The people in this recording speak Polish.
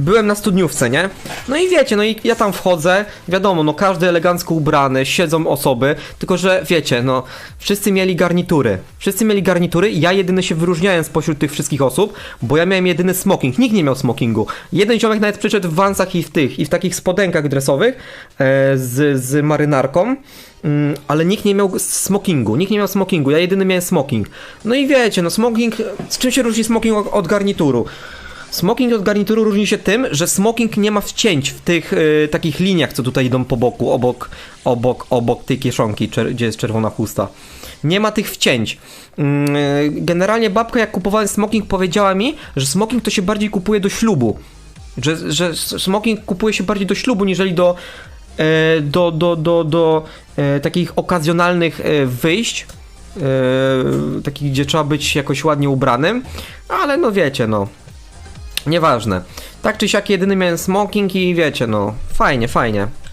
byłem na studniówce, nie? No i wiecie, no i ja tam wchodzę, wiadomo, no każdy elegancko ubrany, siedzą osoby, tylko że wiecie, no wszyscy mieli garnitury. Wszyscy mieli garnitury ja jedyny się wyróżniałem spośród tych wszystkich osób, bo ja miałem jedyny smoking, nikt nie miał smokingu. Jeden ziomek nawet przyszedł w wansach i w tych, i w takich spodenkach dresowych e, z, z marynarką. Mm, ale nikt nie miał smokingu, nikt nie miał smokingu, ja jedyny miałem smoking. No i wiecie, no smoking, z czym się różni smoking od garnituru? Smoking od garnituru różni się tym, że smoking nie ma wcięć w tych y, takich liniach, co tutaj idą po boku, obok, obok, obok tej kieszonki, gdzie jest czerwona chusta. Nie ma tych wcięć. Mm, y, generalnie babka, jak kupowałem smoking, powiedziała mi, że smoking to się bardziej kupuje do ślubu. Że, że smoking kupuje się bardziej do ślubu, niżeli do, e, do, do, do, do e, takich okazjonalnych e, wyjść. E, takich, gdzie trzeba być jakoś ładnie ubranym. Ale no wiecie, no. Nieważne. Tak czy siak jedyny miałem smoking i wiecie, no. Fajnie, fajnie.